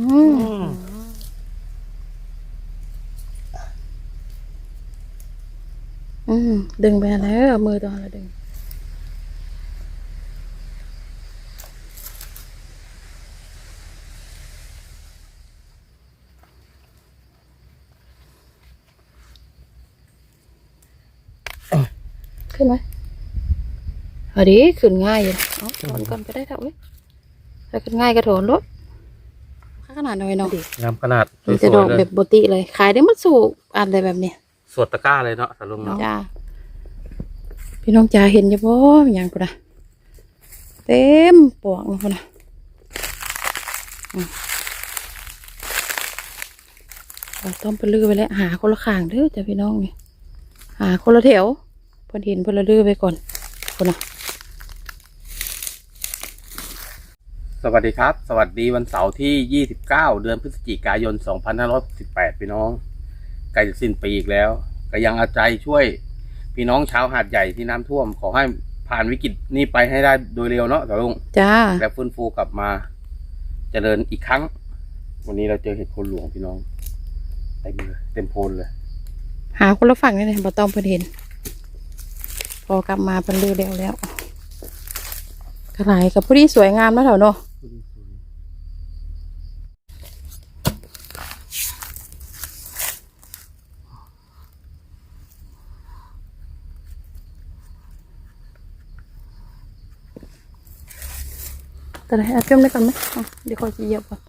อืมอืม ดึงไปแล้วเอามือตัวละดึง ขึ้นไหมเอาดีขึ้นง่ายอยู่เอาถอนก่อนก็ได้เถอะเว้ยถ้าขึ้นง่ายก็ถอนรถ ขนาดน้อยเนาะงามขนาดสมันวยจะดอกๆเลแบยบปกติเลย ขายได้หมาสู่อันอะไรแบบเนี้ยสวดตะกร้าเลยเนาะสาลุงเนาะจ้าพี่น้องจ๋าเห็นอยังบ่อย่างกูนะเต็มปวกเลยกูนะอืมเราต้องไปลือไปแล้วหาคนละข้างเด้อจ้ะพี่น้องนี่หาคนละแถวเพิ่นเห็นเพิ่นละลือไปก่อนกูนะ สวัสดีครับ สวัสดีวันเสาร์ที่ 29 เดือนพฤศจิกายน 2568 พี่น้องใกล้จะสิ้นปีอีกแล้ว ก็ยังเอาใจช่วยพี่น้องชาวหาดใหญ่ที่น้ำท่วม ขอให้ผ่านวิกฤตนี้ไปให้ได้โดยเร็วเนาะสาลุงจ้าและฟื้นฟูกลับมาเจริญอีกครั้ง วันนี้เราเจอเห็ดโคนหลวงพี่น้องเต็มเลยเต็มโพนเลย หาคนละฝั่งนี่เลยบ่ต้องเพิ่นเห็น พอกลับมาเพิ่นลือแล้วแล้วกระไรกับผู้ที่สวยงามแล้วแถวเนาะ แต่ไหนเอาเชื่อมได้ก่อนไหมอะเดี๋ยวขอจะเหยียบก่อน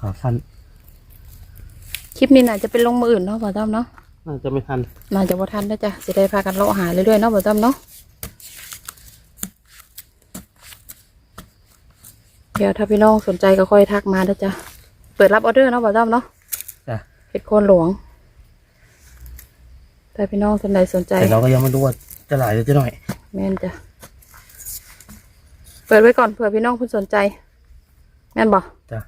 ขาสั้นคลิปนี้น่าจะเป็นลงมืออื่นเนาะบ่ต้อมเนาะน่าจะไม่ทัน น่าจะบ่ทันได้อจ้ะจะได้พากันเลาะหาเรื่อยๆเนาะบ่ต้อมเนาะ เดี๋ยวถ้าพี่น้องสนใจก็ค่อยทักมาเด้อจ้ะ เปิดรับออเดอร์เนาะบ่ต้อมเนาะจ้ะเห็ดโคนหลวง แต่พี่น้องคนใดสนใจแต่เราก็ยังไม่รู้ว่าจะหลายหรือจะหน่อย แม่นจ้ะ เปิดไว้ก่อนเผื่อพี่น้องคุณสนใจ แม่นบ่จ้ะ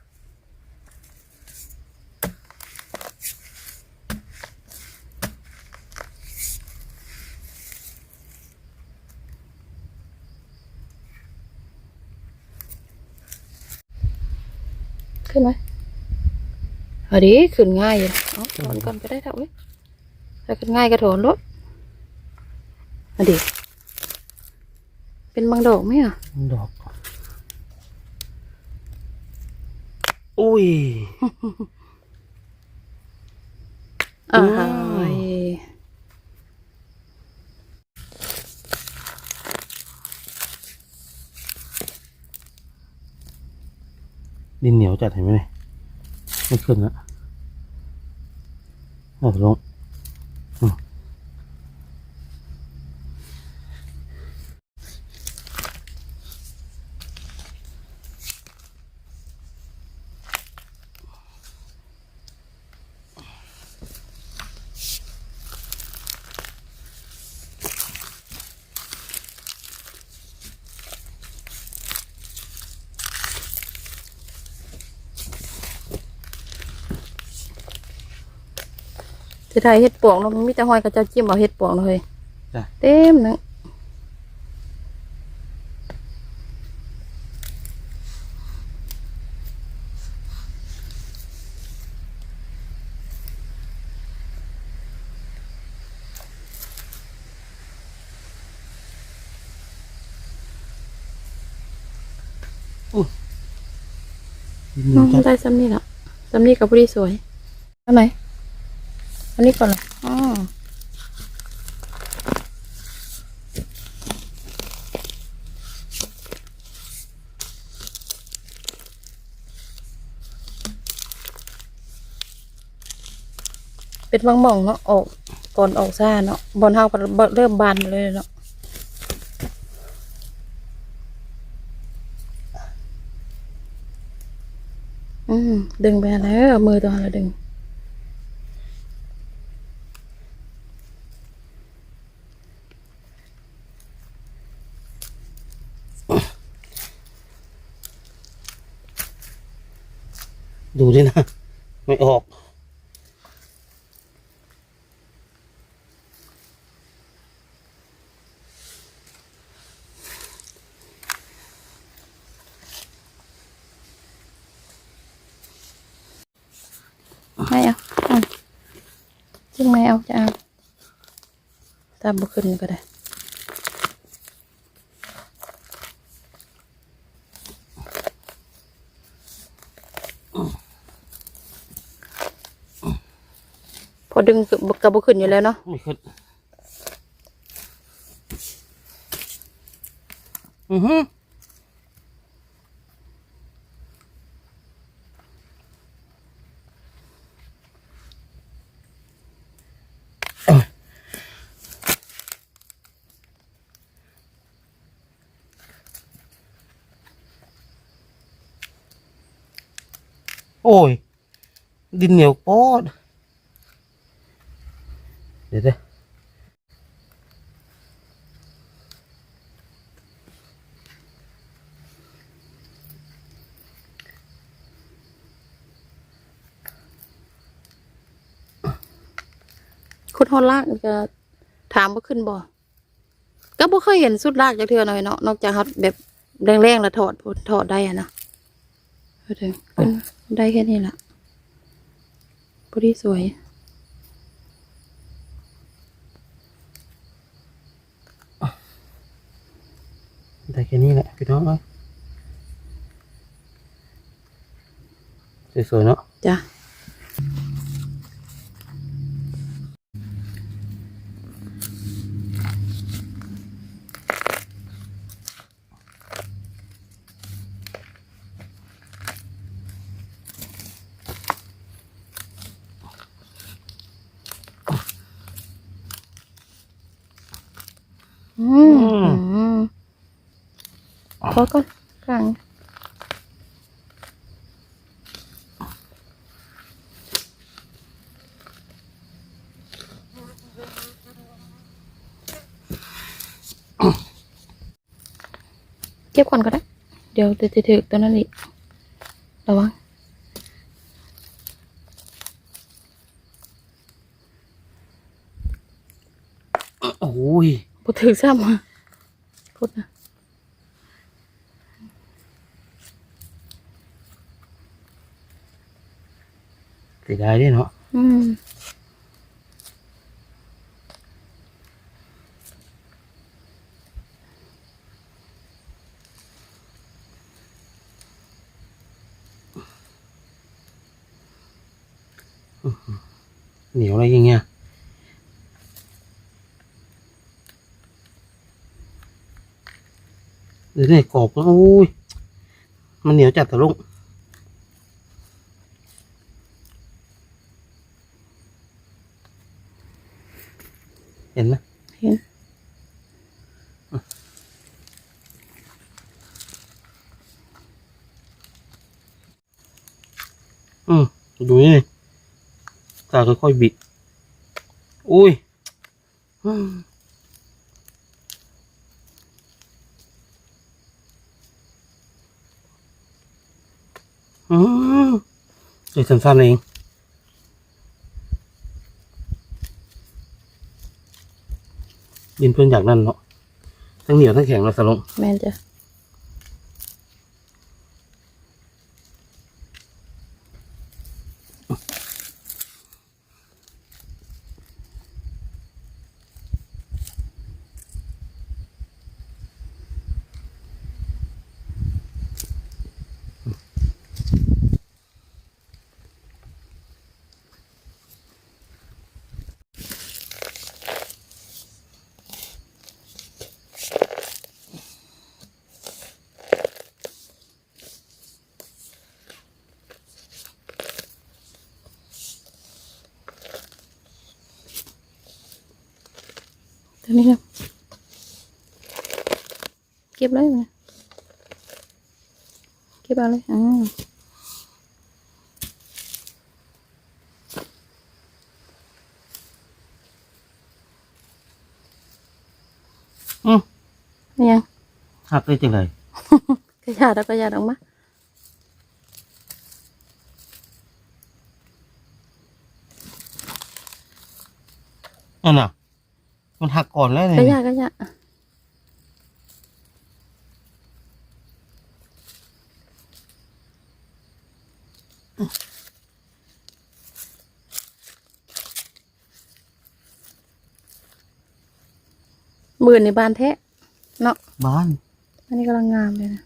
ขึ้นไหมเอาดีขึ้นง่ายอยู่เอาถอนก่อนก็ได้เถอะเว้ยถ้าขึ้นง่ายก็ถอนรถเอาดีเป็นบางดอกไหมอะดอก อุ้ยอ่าอืมหายดินเหนียวจัดเห็นไหมเนี่ย ไม่ขึ้นนะเอาลง จะได้เห็ดปวงเนาะมันมีแต่หอยกับเจ้าจิ้มเอาเห็ดปวงเลยจ้ะ เต็มหนึงน้องได้ซ้ำนี่ละซ้ำนี่กับผู้ที่สวยอันไหน อันนี้ก่อนเหรออ๋อเป็นบางหม่องเนาะออกก่อนออกซ่าเนาะบอลเฮาก็เริ่มบานเลยเนาะอืมดึงไปแล้วมือตัวละดึง ดูดินะ ไม่ออก ไม่เอาเอาจริงไม่เอาจะเอาตามบุขึ้นก็ได้พ อดึงกับบุขึ้นอยู่แล้วเนาะไม่ขึ้นอือฮึโอ้ย ดินเหนียวป๊ด ดี๋ยวเดี๋ยวคุณฮอลลากจะถามว่าขึ้นบ่ก็บ่เคยเห็นสุดลากจากเทือหน่อยเนาะนอกจากเขาแบบแรงๆแล้วถอดถอดได้อะนะถอะขึ้นได้แค่นี้ละพอดีสวย ได้แค่นี้แหละพี่น้องเอ้ยสวยๆเนาะจ้ะอืมอืม ขอก่อนกลางเก็บก่อนก็ได้เดี๋ยวจะถือตัวนั้นอีกระวัง โอ้ย พูดถึงซ้ำมาพูดนะ เสียดายด้วยเนาะอืมเหนียวอะไรอย่างเงี้ยเดี๋ยวนี่กรอบแล้วโอ้ย มันเหนียวจัดตะลุง เห็นไหมเห็นอืมดูนี่ตาค่อยๆบิด อุ้ยอืมอืมเดี๋ยวสั้นๆเอง ดินเพื่อนอยากนั่นเนาะทั้งเหนียวทั้งแข็งเราสลง แม่นจ้ะ ตัวนี้ครับ เก็บเลยนะเก็บเอาเลยอ่าอืมยังหักได้จังเลยกระยาดกระยาดออกมาอันน่ะ มันหักก่อนแล้วกระเนี่ยยะกระยะหมื่นในบานแท้เนาะบ้าน อันนี้กำลังงามเลยนะ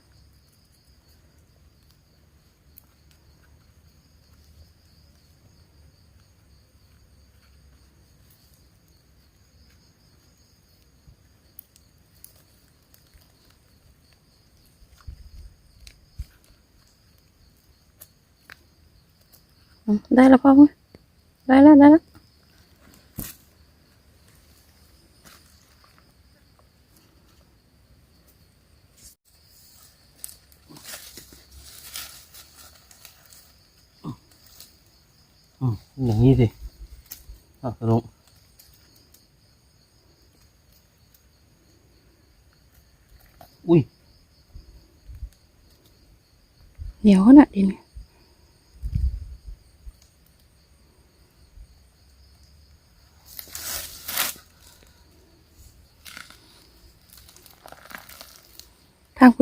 ได้แล้วพ่อมั้ยได้แล้วได้แล้วอืมอย่างนี้สิอะลงอุ้ยเหนียวขนา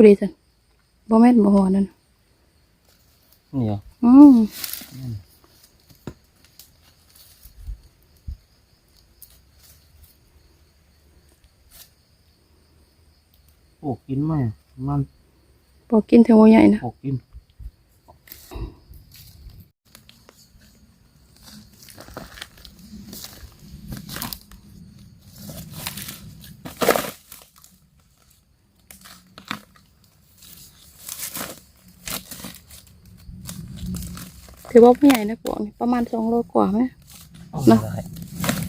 ดดินทางผู้ดีจันบ่แม่นบ่หัวนั่นนี่เหรออืมโอ้กินไหมมันบ่กินถึงบ่ใหญ่นะโอ้กิน ถือว่าบ่ใหญ่นะปวกนี่ประมาณสองโลกว่าไหมเอาเนอะได้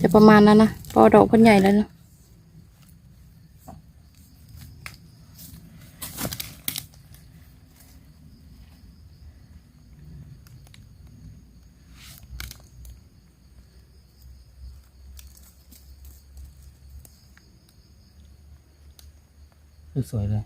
จะประมาณนั้นนะเพอดอกเพิ่นใหญ่แล้วเนาะสวยๆเลย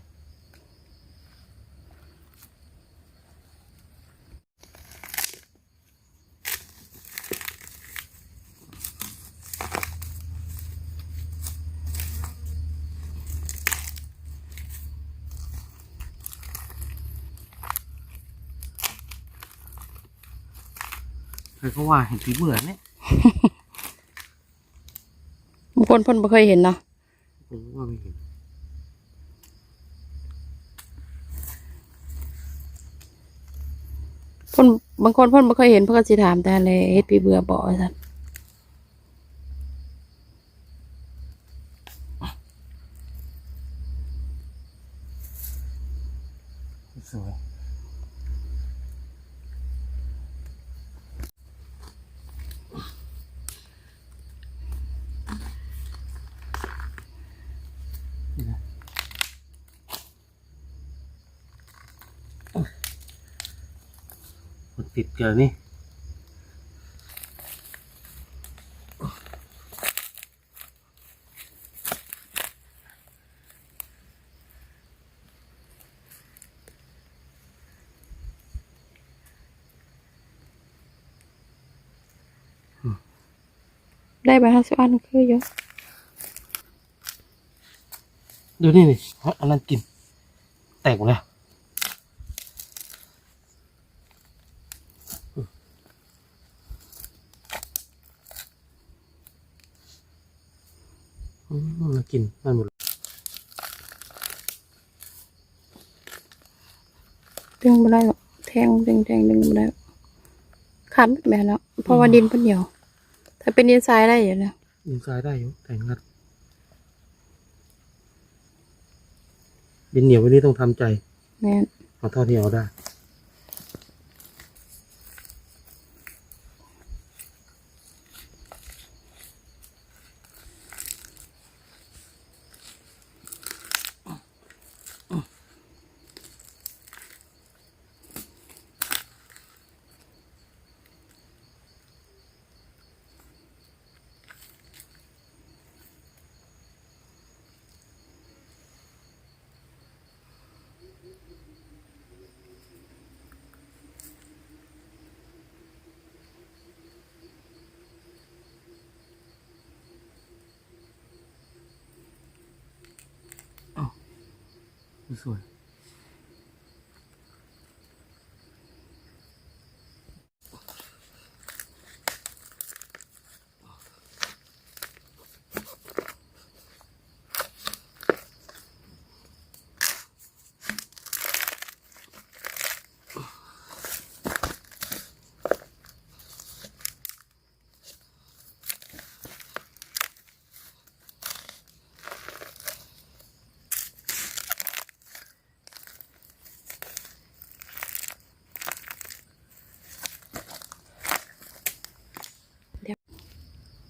คยเขาว่าเห็นผีเบื่อเนี่ยบางคนเพิ่นบ่เคยเห็นเนาะผมว่าไม่เห็นเพิ่นบางคนเพิ่นบ่เคยเห็นเพิ่นก็สิถามแต่เลยเฮ็ดปีเบื่อบ่ว่าซั่นสวยนี่นะมันติด เกลือนี่ได้ใบ50อันคืออยู่ดูนี่นี่อันนั้นกิน แตกหมดแล้วอืมมัน กินมันหมดดึงบ่ได้หรอกแทงดึงแทงดึงบ่ได้ขาดหมดแม่แล้วเพราะว่าดินเพิ่นเหนียวถ้าเป็นดินทรายได้อยู่นะยิงซ้ายได้อยู่แต่งัดดินเหนียววันนี้ต้องทำใจแม่นเอาเท่าที่เอาได้ ส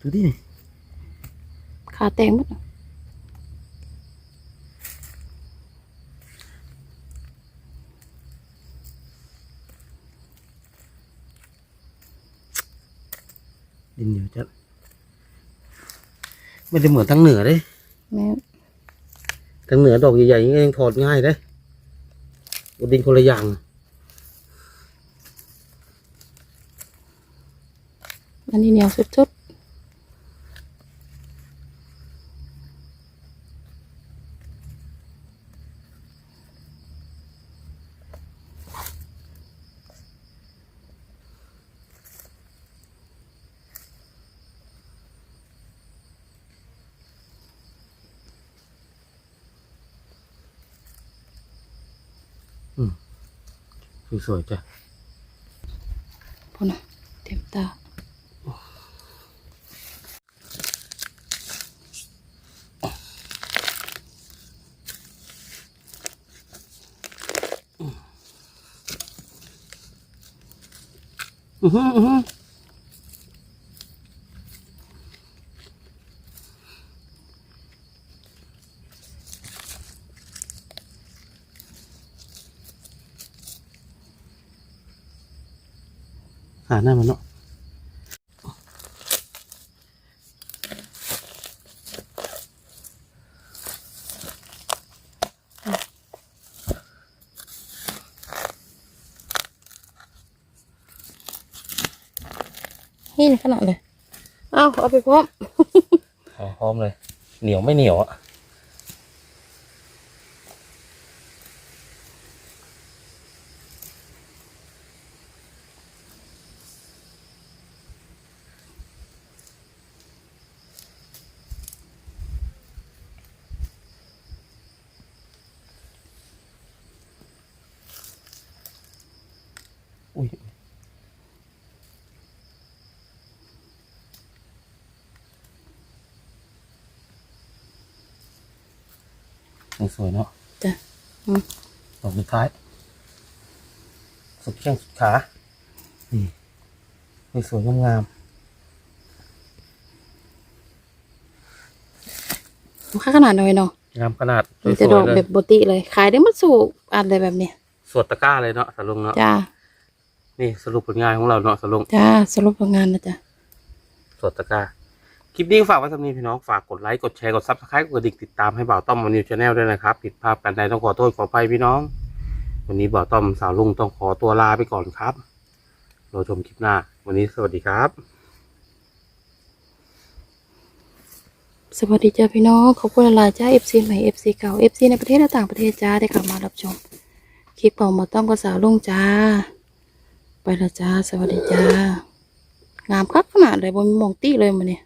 วยดูดิขาแตงหมดน่ะดินเหนียวจัดไม่ได้เหมือนทางเหนือเลยแม่ทางเหนือดอกใหญ่ๆอย่างนี้ยังถอดง่ายเลยดินคนละอย่าง อันนี้เหนียวสุดๆ สวยๆจ้ะพอนะเต็มตาอือหืออือาหน้ามันเนาะนี่ขนาดเลย เอาเอาไปพร้อมพร้อมเลย เหนียวไม่เหนียวอะ สวยเนาะจ้ะอืม ดอกสุดท้าย สุดแข้งสุดขานี่นี่สวยงามค่าขนาดหน่อยเนาะๆงามขนาดสมันวยจะดอกๆเลแบยบปกติเลย ขายได้หมาสู่อันเลยแบบเนี้ยสวดตะกร้าเลยเนาะสลุงเนาะจ้านี่สรุปผลงานของเราเนาะสลุงจ้าสรุปผลงานนะจ้ะสวดตะกร้า คลิปนี้ฝากไว้สำหรับนี้พี่น้องฝากกดไลค์กดแชร์กดซับสไครต์กดกระดิ่งติดตามให้บ่าวต้อมวันนิวชาแนลด้วยนะครับ ผิดพลาดกันใดต้องขอโทษขออภัยพี่น้อง วันนี้บ่าวต้อมสาวลุงต้องขอตัวลาไปก่อนครับเราชมคลิปหน้า วันนี้สวัสดีครับ สวัสดีจ้าพี่น้องขอบคุณหลายๆจ้า FC ใหม่ FC เก่า FC ในประเทศและต่างประเทศจ้าได้กลับมารับชมคลิปของหมาวต้อมกับสาวลุงจ้า ไปและจ้า สวัสดีจ้างามคักขนาดเลยบนมองตี้เลยมันเนี่ย